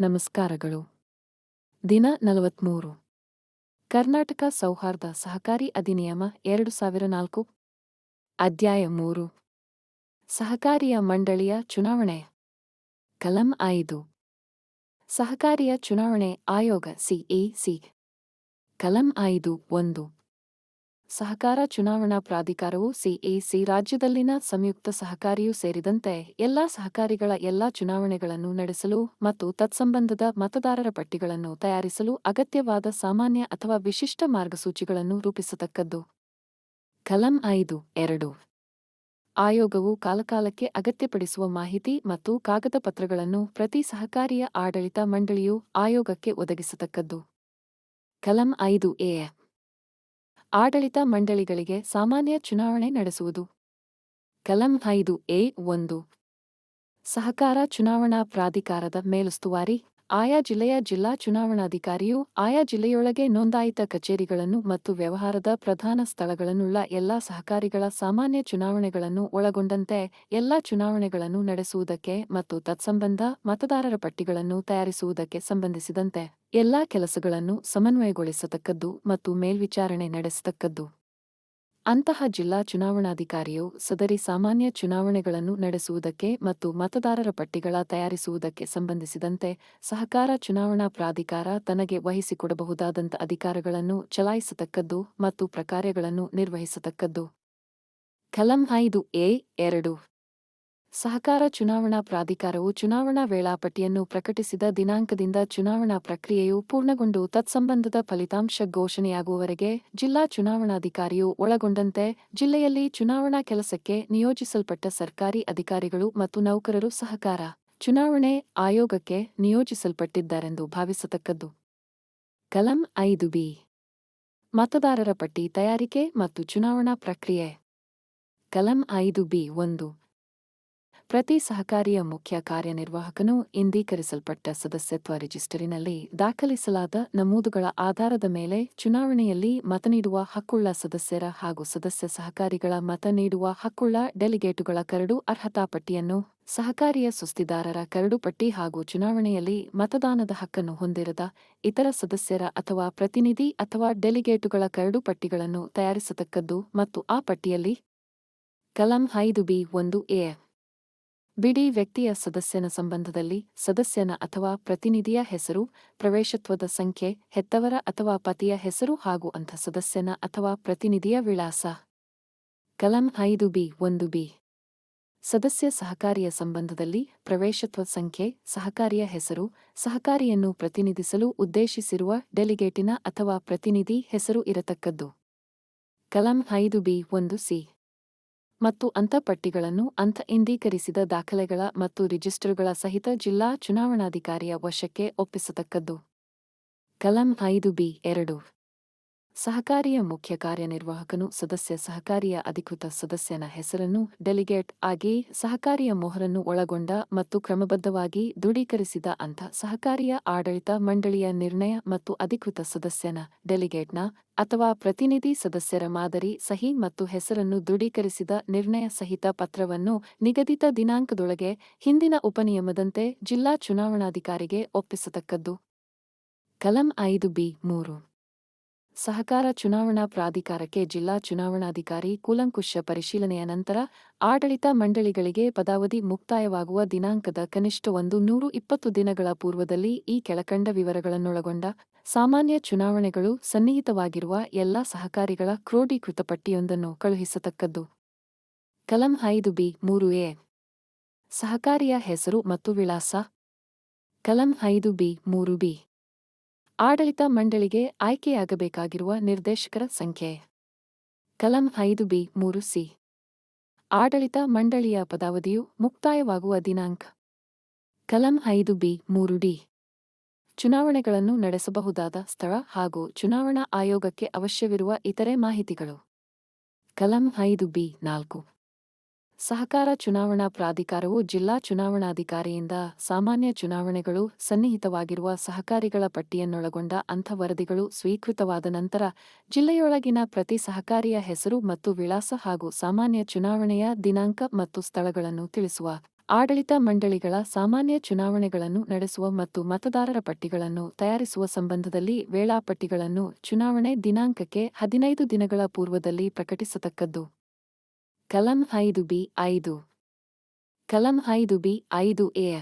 ನಮಸ್ಕಾರಗಳು. ದಿನ ನಲವತ್ಮೂರು. ಕರ್ನಾಟಕ ಸೌಹಾರ್ದ ಸಹಕಾರಿ ಅಧಿನಿಯಮ ಎರಡು ಸಾವಿರ ನಾಲ್ಕು. ಅಧ್ಯಾಯ ಮೂರು. ಸಹಕಾರಿಯ ಮಂಡಳಿಯ ಚುನಾವಣೆ. ಕಲಂ ಐದು. ಸಹಕಾರಿಯ ಚುನಾವಣೆ ಆಯೋಗ ಸಿಎಸಿ ಕಲಂ ಐದು ಒಂದು. ಸಹಕಾರ ಚುನಾವಣಾ ಪ್ರಾಧಿಕಾರವು ಸಿಎಸಿ ರಾಜ್ಯದಲ್ಲಿನ ಸಂಯುಕ್ತ ಸಹಕಾರಿಯೂ ಸೇರಿದಂತೆ ಎಲ್ಲಾ ಸಹಕಾರಿಗಳ ಎಲ್ಲಾ ಚುನಾವಣೆಗಳನ್ನು ನಡೆಸಲು ಮತ್ತು ತತ್ಸಂಬಂಧದ ಮತದಾರರ ಪಟ್ಟಿಗಳನ್ನು ತಯಾರಿಸಲು ಅಗತ್ಯವಾದ ಸಾಮಾನ್ಯ ಅಥವಾ ವಿಶಿಷ್ಟ ಮಾರ್ಗಸೂಚಿಗಳನ್ನು ರೂಪಿಸತಕ್ಕದ್ದು. ಕಲಂ ಐದು, ಎರಡು. ಆಯೋಗವು ಕಾಲಕಾಲಕ್ಕೆ ಅಗತ್ಯಪಡಿಸುವ ಮಾಹಿತಿ ಮತ್ತು ಕಾಗದ ಪತ್ರಗಳನ್ನು ಪ್ರತಿ ಸಹಕಾರಿಯ ಆಡಳಿತ ಮಂಡಳಿಯು ಆಯೋಗಕ್ಕೆ ಒದಗಿಸತಕ್ಕದ್ದು. ಕಲಂ ಐದು, ಎ. ಆಡಳಿತ ಮಂಡಳಿಗಳಿಗೆ ಸಾಮಾನ್ಯ ಚುನಾವಣೆ ನಡೆಸುವುದು. ಕಲಂ ಐದು ಎ ಒಂದು. ಸಹಕಾರ ಚುನಾವಣಾ ಪ್ರಾಧಿಕಾರದ ಮೇಲುಸ್ತುವಾರಿ ಆಯಾ ಜಿಲ್ಲೆಯ ಜಿಲ್ಲಾ ಚುನಾವಣಾಧಿಕಾರಿಯು ಆಯಾ ಜಿಲ್ಲೆಯೊಳಗೆ ನೋಂದಾಯಿತ ಕಚೇರಿಗಳನ್ನು ಮತ್ತು ವ್ಯವಹಾರದ ಪ್ರಧಾನ ಸ್ಥಳಗಳನ್ನುಳ್ಳ ಎಲ್ಲಾ ಸಹಕಾರಿಗಳ ಸಾಮಾನ್ಯ ಚುನಾವಣೆಗಳನ್ನು ಒಳಗೊಂಡಂತೆ ಎಲ್ಲಾ ಚುನಾವಣೆಗಳನ್ನು ನಡೆಸುವುದಕ್ಕೆ ಮತ್ತು ತತ್ಸಂಬಂಧ ಮತದಾರರ ಪಟ್ಟಿಗಳನ್ನು ತಯಾರಿಸುವುದಕ್ಕೆ ಸಂಬಂಧಿಸಿದಂತೆ ಎಲ್ಲಾ ಕೆಲಸಗಳನ್ನು ಸಮನ್ವಯಗೊಳಿಸತಕ್ಕದ್ದು ಮತ್ತು ಮೇಲ್ವಿಚಾರಣೆ ನಡೆಸತಕ್ಕದ್ದು. ಅಂತಹ ಜಿಲ್ಲಾ ಚುನಾವಣಾಧಿಕಾರಿಯು ಸದರಿ ಸಾಮಾನ್ಯ ಚುನಾವಣೆಗಳನ್ನು ನಡೆಸುವುದಕ್ಕೆ ಮತ್ತು ಮತದಾರರ ಪಟ್ಟಿಗಳ ತಯಾರಿಸುವುದಕ್ಕೆ ಸಂಬಂಧಿಸಿದಂತೆ ಸಹಕಾರ ಚುನಾವಣಾ ಪ್ರಾಧಿಕಾರ ತನಗೆ ವಹಿಸಿಕೊಡಬಹುದಾದಂಥ ಅಧಿಕಾರಗಳನ್ನು ಚಲಾಯಿಸತಕ್ಕದ್ದು ಮತ್ತು ಪ್ರಕಾರ್ಯಗಳನ್ನು ನಿರ್ವಹಿಸತಕ್ಕದ್ದು. ಕಲಂ ಐದು ಎ ಎರಡು ಸಹಕಾರ ಚುನಾವಣಾ ಪ್ರಾಧಿಕಾರವು ಚುನಾವಣಾ ವೇಳಾಪಟ್ಟಿಯನ್ನು ಪ್ರಕಟಿಸಿದ ದಿನಾಂಕದಿಂದ ಚುನಾವಣಾ ಪ್ರಕ್ರಿಯೆಯು ಪೂರ್ಣಗೊಂಡು ತತ್ಸಂಬಂಧದ ಫಲಿತಾಂಶ ಘೋಷಣೆಯಾಗುವವರೆಗೆ ಜಿಲ್ಲಾ ಚುನಾವಣಾಧಿಕಾರಿಯು ಒಳಗೊಂಡಂತೆ ಜಿಲ್ಲೆಯಲ್ಲಿ ಚುನಾವಣಾ ಕೆಲಸಕ್ಕೆ ನಿಯೋಜಿಸಲ್ಪಟ್ಟ ಸರ್ಕಾರಿ ಅಧಿಕಾರಿಗಳು ಮತ್ತು ನೌಕರರು ಸಹಕಾರ ಚುನಾವಣೆ ಆಯೋಗಕ್ಕೆ ನಿಯೋಜಿಸಲ್ಪಟ್ಟಿದ್ದಾರೆಂದು ಭಾವಿಸತಕ್ಕದ್ದು. ಕಲಂ ಐದು ಬಿ. ಮತದಾರರ ಪಟ್ಟಿ ತಯಾರಿಕೆ ಮತ್ತು ಚುನಾವಣಾ ಪ್ರಕ್ರಿಯೆ. ಕಲಂ ಐದು ಬಿ ಒಂದು. ಪ್ರತಿ ಸಹಕಾರಿಯ ಮುಖ್ಯ ಕಾರ್ಯನಿರ್ವಾಹಕನು ಇಂದೀಕರಿಸಲ್ಪಟ್ಟ ಸದಸ್ಯತ್ವ ರಿಜಿಸ್ಟರಿನಲ್ಲಿ ದಾಖಲಿಸಲಾದ ನಮೂದುಗಳ ಆಧಾರದ ಮೇಲೆ ಚುನಾವಣೆಯಲ್ಲಿ ಮತ ನೀಡುವ ಹಕ್ಕುಳ್ಳ ಸದಸ್ಯರ ಹಾಗೂ ಸದಸ್ಯ ಸಹಕಾರಿಗಳ ಮತ ನೀಡುವ ಹಕ್ಕುಳ್ಳ ಡೆಲಿಗೇಟುಗಳ ಕರಡು ಅರ್ಹತಾ ಪಟ್ಟಿಯನ್ನು, ಸಹಕಾರಿಯ ಸುಸ್ತಿದಾರರ ಕರಡು ಪಟ್ಟಿ ಹಾಗೂ ಚುನಾವಣೆಯಲ್ಲಿ ಮತದಾನದ ಹಕ್ಕನ್ನು ಹೊಂದಿರದ ಇತರ ಸದಸ್ಯರ ಅಥವಾ ಪ್ರತಿನಿಧಿ ಅಥವಾ ಡೆಲಿಗೇಟುಗಳ ಕರಡು ಪಟ್ಟಿಗಳನ್ನು ತಯಾರಿಸತಕ್ಕದ್ದು ಮತ್ತು ಆ ಪಟ್ಟಿಯಲ್ಲಿ, ಕಲಂ ಐದು ಬಿ ಒಂದು ಎ ಬಿಡಿ ವ್ಯಕ್ತಿಯ ಸದಸ್ಯನ ಸಂಬಂಧದಲ್ಲಿ ಸದಸ್ಯನ ಅಥವಾ ಪ್ರತಿನಿಧಿಯ ಹೆಸರು, ಪ್ರವೇಶತ್ವದ ಸಂಖ್ಯೆ, ಹೆತ್ತವರ ಅಥವಾ ಪತಿಯ ಹೆಸರು ಹಾಗೂ ಅಂಥ ಸದಸ್ಯನ ಅಥವಾ ಪ್ರತಿನಿಧಿಯ ವಿಳಾಸ. ಕಲಂ ಐದು ಬಿ, ಒಂದು ಬಿ. ಸದಸ್ಯ ಸಹಕಾರಿಯ ಸಂಬಂಧದಲ್ಲಿ ಪ್ರವೇಶತ್ವ ಸಂಖ್ಯೆ, ಸಹಕಾರಿಯ ಹೆಸರು, ಸಹಕಾರಿಯನ್ನು ಪ್ರತಿನಿಧಿಸಲು ಉದ್ದೇಶಿಸಿರುವ ಡೆಲಿಗೇಟಿನ ಅಥವಾ ಪ್ರತಿನಿಧಿ ಹೆಸರು ಇರತಕ್ಕದ್ದು. ಕಲಂ ಐದು ಬಿ, ಒಂದು ಸಿ. ಮತ್ತು ಅಂತಪಟ್ಟಿಗಳನ್ನು ಅಂತ ಇಂದೀಕರಿಸಿದ ದಾಖಲೆಗಳ ಮತ್ತು ರಿಜಿಸ್ಟರ್ಗಳ ಸಹಿತ ಜಿಲ್ಲಾ ಚುನಾವಣಾಧಿಕಾರಿಯ ವಶಕ್ಕೆ ಒಪ್ಪಿಸತಕ್ಕದ್ದು. ಕಲಂ ಐದು ಬಿ ಎರಡು. ಸಹಕಾರಿಯ ಮುಖ್ಯ ಕಾರ್ಯನಿರ್ವಾಹಕನು, ಸದಸ್ಯ ಸಹಕಾರಿಯ ಅಧಿಕೃತ ಸದಸ್ಯನ ಹೆಸರನ್ನು ಡೆಲಿಗೇಟ್ ಆಗಿ ಸಹಕಾರಿಯ ಮೊಹರನ್ನು ಒಳಗೊಂಡ ಮತ್ತು ಕ್ರಮಬದ್ಧವಾಗಿ ದೃಢೀಕರಿಸಿದ ಅಂಥ ಸಹಕಾರಿಯ ಆಡಳಿತ ಮಂಡಳಿಯ ನಿರ್ಣಯ ಮತ್ತು ಅಧಿಕೃತ ಸದಸ್ಯನ ಡೆಲಿಗೇಟ್ನ ಅಥವಾ ಪ್ರತಿನಿಧಿ ಸದಸ್ಯರ ಮಾದರಿ, ಸಹಿ ಮತ್ತು ಹೆಸರನ್ನು ದೃಢೀಕರಿಸಿದ ನಿರ್ಣಯ ಸಹಿತ ಪತ್ರವನ್ನು ನಿಗದಿತ ದಿನಾಂಕದೊಳಗೆ ಹಿಂದಿನ ಉಪನಿಯಮದಂತೆ ಜಿಲ್ಲಾ ಚುನಾವಣಾಧಿಕಾರಿಗೆ ಒಪ್ಪಿಸತಕ್ಕದ್ದು. ಕಲಂ ಐದು ಬಿ ಮೂರು ಸಹಕಾರ ಚುನಾವಣಾ ಪ್ರಾಧಿಕಾರಕ್ಕೆ ಜಿಲ್ಲಾ ಚುನಾವಣಾಧಿಕಾರಿ ಕೂಲಂಕುಷ ಪರಿಶೀಲನೆಯ ನಂತರ ಆಡಳಿತ ಮಂಡಳಿಗಳಿಗೆ ಪದಾವಧಿ ಮುಕ್ತಾಯವಾಗುವ ದಿನಾಂಕದ ಕನಿಷ್ಠ ಒಂದು ನೂರು ಇಪ್ಪತ್ತು ದಿನಗಳ ಪೂರ್ವದಲ್ಲಿ ಈ ಕೆಳಕಂಡ ವಿವರಗಳನ್ನೊಳಗೊಂಡ ಸಾಮಾನ್ಯ ಚುನಾವಣೆಗಳು ಸನ್ನಿಹಿತವಾಗಿರುವ ಎಲ್ಲಾ ಸಹಕಾರಿಗಳ ಕ್ರೋಢೀಕೃತ ಪಟ್ಟಿಯೊಂದನ್ನು ಕಳುಹಿಸತಕ್ಕದ್ದು. ಕಲಂ ಐದು ಬಿ ಮೂರು ಎ. ಸಹಕಾರಿಯ ಹೆಸರು ಮತ್ತು ವಿಳಾಸ. ಕಲಂ ಐದು ಬಿ ಮೂರು ಬಿ. ಆಡಳಿತ ಮಂಡಳಿಗೆ ಆಯ್ಕೆಯಾಗಬೇಕಾಗಿರುವ ನಿರ್ದೇಶಕರ ಸಂಖ್ಯೆ. ಕಲಂ ಐದು ಬಿ ಮೂರು ಸಿ. ಆಡಳಿತ ಮಂಡಳಿಯ ಪದಾವಧಿಯು ಮುಕ್ತಾಯವಾಗುವ ದಿನಾಂಕ. ಕಲಂ ಐದು ಬಿ ಮೂರು ಡಿ. ಚುನಾವಣೆಗಳನ್ನು ನಡೆಸಬಹುದಾದ ಸ್ಥಳ ಹಾಗೂ ಚುನಾವಣಾ ಆಯೋಗಕ್ಕೆ ಅವಶ್ಯವಿರುವ ಇತರೆ ಮಾಹಿತಿಗಳು. ಕಲಂ ಐದು ಬಿ ನಾಲ್ಕು. ಸಹಕಾರ ಚುನಾವಣಾ ಪ್ರಾಧಿಕಾರವು ಜಿಲ್ಲಾ ಚುನಾವಣಾಧಿಕಾರಿಯಿಂದ ಸಾಮಾನ್ಯ ಚುನಾವಣೆಗಳು ಸನ್ನಿಹಿತವಾಗಿರುವ ಸಹಕಾರಿಗಳ ಪಟ್ಟಿಯನ್ನೊಳಗೊಂಡ ಅಂಥ ವರದಿಗಳು ಸ್ವೀಕೃತವಾದ ನಂತರ ಜಿಲ್ಲೆಯೊಳಗಿನ ಪ್ರತಿ ಸಹಕಾರಿಯ ಹೆಸರು ಮತ್ತು ವಿಳಾಸ ಹಾಗೂ ಸಾಮಾನ್ಯ ಚುನಾವಣೆಯ ದಿನಾಂಕ ಮತ್ತು ಸ್ಥಳಗಳನ್ನು ತಿಳಿಸುವ ಆಡಳಿತ ಮಂಡಳಿಗಳ ಸಾಮಾನ್ಯ ಚುನಾವಣೆಗಳನ್ನು ನಡೆಸುವ ಮತ್ತು ಮತದಾರರ ಪಟ್ಟಿಗಳನ್ನು ತಯಾರಿಸುವ ಸಂಬಂಧದಲ್ಲಿ ವೇಳಾಪಟ್ಟಿಗಳನ್ನು ಚುನಾವಣೆ ದಿನಾಂಕಕ್ಕೆ ಹದಿನೈದು ದಿನಗಳ ಪೂರ್ವದಲ್ಲಿ ಪ್ರಕಟಿಸತಕ್ಕದ್ದು. ಕಲಂ ಐದು ಬಿ ಐದು. ಕಲಂ ಐದು ಬಿ ಐದು ಎ.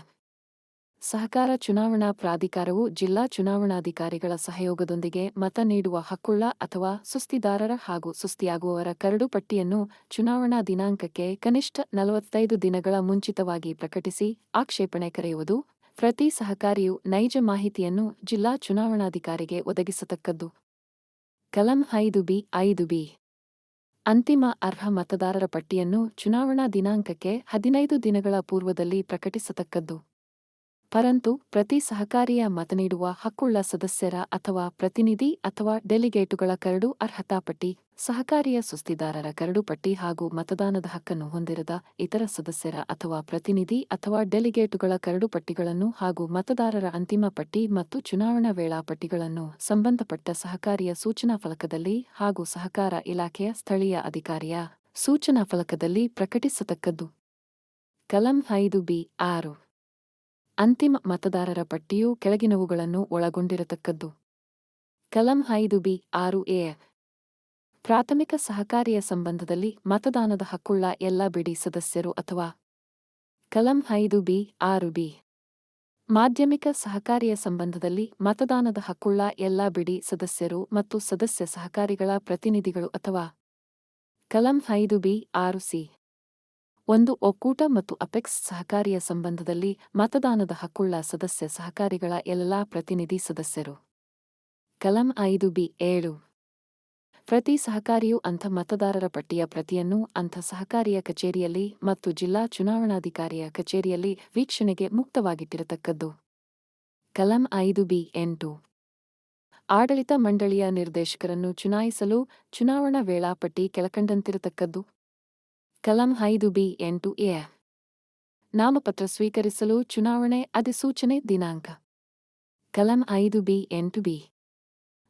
ಸಹಕಾರ ಚುನಾವಣಾ ಪ್ರಾಧಿಕಾರವು ಜಿಲ್ಲಾ ಚುನಾವಣಾಧಿಕಾರಿಗಳ ಸಹಯೋಗದೊಂದಿಗೆ ಮತ ನೀಡುವ ಹಕ್ಕುಳ್ಳ ಅಥವಾ ಸುಸ್ತಿದಾರರ ಹಾಗೂ ಸುಸ್ತಿಯಾಗುವವರ ಕರಡು ಪಟ್ಟಿಯನ್ನು ಚುನಾವಣಾ ದಿನಾಂಕಕ್ಕೆ ಕನಿಷ್ಠ ನಲವತ್ತೈದು ದಿನಗಳ ಮುಂಚಿತವಾಗಿ ಪ್ರಕಟಿಸಿ ಆಕ್ಷೇಪಣೆ ಕರೆಯುವುದು, ಪ್ರತಿ ಸಹಕಾರಿಯು ನೈಜ ಮಾಹಿತಿಯನ್ನು ಜಿಲ್ಲಾ ಚುನಾವಣಾಧಿಕಾರಿಗೆ ಒದಗಿಸತಕ್ಕದ್ದು. ಕಲಂ ಐದು ಬಿ ಐದು ಬಿ. ಅಂತಿಮ ಅರ್ಹ ಮತದಾರರ ಪಟ್ಟಿಯನ್ನು ಚುನಾವಣಾ ದಿನಾಂಕಕ್ಕೆ ಹದಿನೈದು ದಿನಗಳ ಪೂರ್ವದಲ್ಲಿ ಪ್ರಕಟಿಸತಕ್ಕದ್ದು. ಪರಂತು ಪ್ರತಿ ಸಹಕಾರಿಯ ಮತ ನೀಡುವ ಹಕ್ಕುಳ್ಳ ಸದಸ್ಯರ ಅಥವಾ ಪ್ರತಿನಿಧಿ ಅಥವಾ ಡೆಲಿಗೇಟುಗಳ ಕರಡು ಅರ್ಹತಾ ಪಟ್ಟಿ, ಸಹಕಾರಿಯ ಸುಸ್ತಿದಾರರ ಕರಡು ಪಟ್ಟಿ ಹಾಗೂ ಮತದಾನದ ಹಕ್ಕನ್ನು ಹೊಂದಿರದ ಇತರ ಸದಸ್ಯರ ಅಥವಾ ಪ್ರತಿನಿಧಿ ಅಥವಾ ಡೆಲಿಗೇಟುಗಳ ಕರಡು ಪಟ್ಟಿಗಳನ್ನು ಹಾಗೂ ಮತದಾರರ ಅಂತಿಮ ಪಟ್ಟಿ ಮತ್ತು ಚುನಾವಣಾ ವೇಳಾಪಟ್ಟಿಗಳನ್ನು ಸಂಬಂಧಪಟ್ಟ ಸಹಕಾರಿಯ ಸೂಚನಾ ಫಲಕದಲ್ಲಿ ಹಾಗೂ ಸಹಕಾರ ಇಲಾಖೆಯ ಸ್ಥಳೀಯ ಅಧಿಕಾರಿಯ ಸೂಚನಾ ಫಲಕದಲ್ಲಿ ಪ್ರಕಟಿಸತಕ್ಕದ್ದು. ಕಲಂ ಐದು ಬಿ ಆರು ಅಂತಿಮ ಮತದಾರರ ಪಟ್ಟಿಯು ಕೆಳಗಿನವುಗಳನ್ನು ಒಳಗೊಂಡಿರತಕ್ಕದ್ದು. ಕಲಂ ಐದು ಬಿ ಆರು ಎ ಪ್ರಾಥಮಿಕ ಸಹಕಾರಿಯ ಸಂಬಂಧದಲ್ಲಿ ಮತದಾನದ ಹಕ್ಕುಳ್ಳ ಎಲ್ಲ ಬಿಡಿ ಸದಸ್ಯರು ಅಥವಾ ಕಲಂ ಐದು ಬಿ ಆರು ಬಿ. ಮಾಧ್ಯಮಿಕ ಸಹಕಾರಿಯ ಸಂಬಂಧದಲ್ಲಿ ಮತದಾನದ ಹಕ್ಕುಳ್ಳ ಎಲ್ಲ ಬಿಡಿ ಸದಸ್ಯರು ಮತ್ತು ಸದಸ್ಯ ಸಹಕಾರಿಗಳ ಪ್ರತಿನಿಧಿಗಳು ಅಥವಾ ಕಲಂ ಐದು ಬಿ ಆರು ಸಿ. ಒಂದು ಒಕ್ಕೂಟ ಮತ್ತು ಅಪೆಕ್ಸ್ ಸಹಕಾರಿಯ ಸಂಬಂಧದಲ್ಲಿ ಮತದಾನದ ಹಕ್ಕುಳ್ಳ ಸದಸ್ಯ ಸಹಕಾರಿಗಳ ಎಲ್ಲಾ ಪ್ರತಿನಿಧಿ ಸದಸ್ಯರು. ಕಲಂ ಐದು ಬಿ ಏಳು. ಪ್ರತಿ ಸಹಕಾರಿಯು ಅಂಥ ಮತದಾರರ ಪಟ್ಟಿಯ ಪ್ರತಿಯನ್ನು ಅಂಥ ಸಹಕಾರಿಯ ಕಚೇರಿಯಲ್ಲಿ ಮತ್ತು ಜಿಲ್ಲಾ ಚುನಾವಣಾಧಿಕಾರಿಯ ಕಚೇರಿಯಲ್ಲಿ ವೀಕ್ಷಣೆಗೆ ಮುಕ್ತವಾಗಿಟ್ಟಿರತಕ್ಕದ್ದು. ಕಲಂ ಐದು ಬಿ ಎಂಟು. ಆಡಳಿತ ಮಂಡಳಿಯ ನಿರ್ದೇಶಕರನ್ನು ಚುನಾಯಿಸಲು ಚುನಾವಣಾ ವೇಳಾಪಟ್ಟಿ ಕೆಳಕಂಡಂತಿರತಕ್ಕದ್ದು. ಕಲಂ ಐದು ಬಿ ಎಂಟು ಎ. ನಾಮಪತ್ರ ಸ್ವೀಕರಿಸಲು ಚುನಾವಣೆ ಅಧಿಸೂಚನೆ ದಿನಾಂಕ. ಕಲಂ ಐದು ಬಿ ಎಂಟು ಬಿ.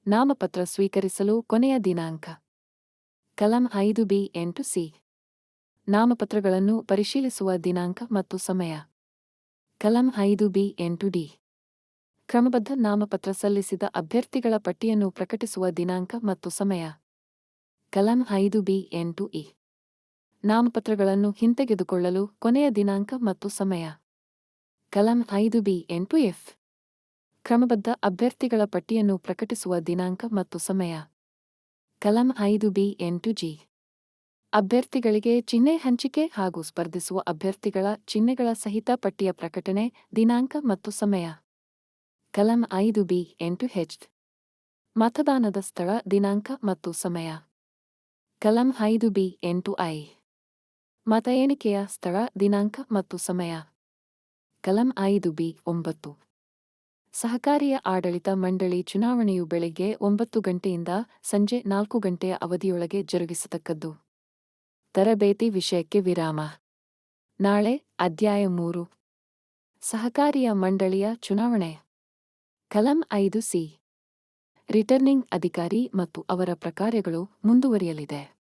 ನಾಮಪತ್ರ ಸ್ವೀಕರಿಸಲು ಕೊನೆಯ ದಿನಾಂಕ. ಕಲಂ ಐದು ಬಿ ಎಂಟು ಸಿ. ನಾಮಪತ್ರಗಳನ್ನು ಪರಿಶೀಲಿಸುವ ದಿನಾಂಕ ಮತ್ತು ಸಮಯ. ಕಲಂ ಐದು ಬಿ ಎಂಟು ಡಿ. ಕ್ರಮಬದ್ಧ ನಾಮಪತ್ರ ಸಲ್ಲಿಸಿದ ಅಭ್ಯರ್ಥಿಗಳ ಪಟ್ಟಿಯನ್ನು ಪ್ರಕಟಿಸುವ ದಿನಾಂಕ ಮತ್ತು ಸಮಯ. ಕಲಂ ಐದು ಬಿ ಎಂಟು ಇ. ನಾಮಪತ್ರಗಳನ್ನು ಹಿಂತೆಗೆದುಕೊಳ್ಳಲು ಕೊನೆಯ ದಿನಾಂಕ ಮತ್ತು ಸಮಯ. ಕಲಂ ಐದು ಬಿ ಎಂಟು ಎಫ್. ಕ್ರಮಬದ್ಧ ಅಭ್ಯರ್ಥಿಗಳ ಪಟ್ಟಿಯನ್ನು ಪ್ರಕಟಿಸುವ ದಿನಾಂಕ ಮತ್ತು ಸಮಯ. ಕಲಂ ಐದು ಬಿ ಎಂಟು ಜಿ. ಅಭ್ಯರ್ಥಿಗಳಿಗೆ ಚಿಹ್ನೆ ಹಂಚಿಕೆ ಹಾಗೂ ಸ್ಪರ್ಧಿಸುವ ಅಭ್ಯರ್ಥಿಗಳ ಚಿಹ್ನೆಗಳ ಸಹಿತ ಪಟ್ಟಿಯ ಪ್ರಕಟಣೆ, ದಿನಾಂಕ ಮತ್ತು ಸಮಯ. ಕಲಂ ಐದು ಬಿ ಎಂಟು ಹೆಚ್ ಮತದಾನದ ಸ್ಥಳ, ದಿನಾಂಕ ಮತ್ತು ಸಮಯ. ಕಲಂ ಐದು ಬಿ ಎಂಟು ಐ. ಮತ ಎಣಿಕೆಯ ಸ್ಥಳ ದಿನಾಂಕ ಮತ್ತು ಸಮಯ. ಕಲಂ ಐದು ಬಿ ಒಂಬತ್ತು. ಸಹಕಾರಿಯ ಆಡಳಿತ ಮಂಡಳಿ ಚುನಾವಣೆಯು ಬೆಳಗ್ಗೆ ಒಂಬತ್ತು ಗಂಟೆಯಿಂದ ಸಂಜೆ ನಾಲ್ಕು ಗಂಟೆಯ ಅವಧಿಯೊಳಗೆ ಜರುಗಿಸತಕ್ಕದ್ದು. ತರಬೇತಿ ವಿಷಯಕ್ಕೆ ವಿರಾಮ. ನಾಳೆ ಅಧ್ಯಾಯ ಮೂರು. ಸಹಕಾರಿಯ ಮಂಡಳಿಯ ಚುನಾವಣೆ. ಕಲಂ ಐದು ಸಿ. ರಿಟರ್ನಿಂಗ್ ಅಧಿಕಾರಿ ಮತ್ತು ಅವರ ಪ್ರಕಾರಗಳು ಮುಂದುವರಿಯಲಿದೆ.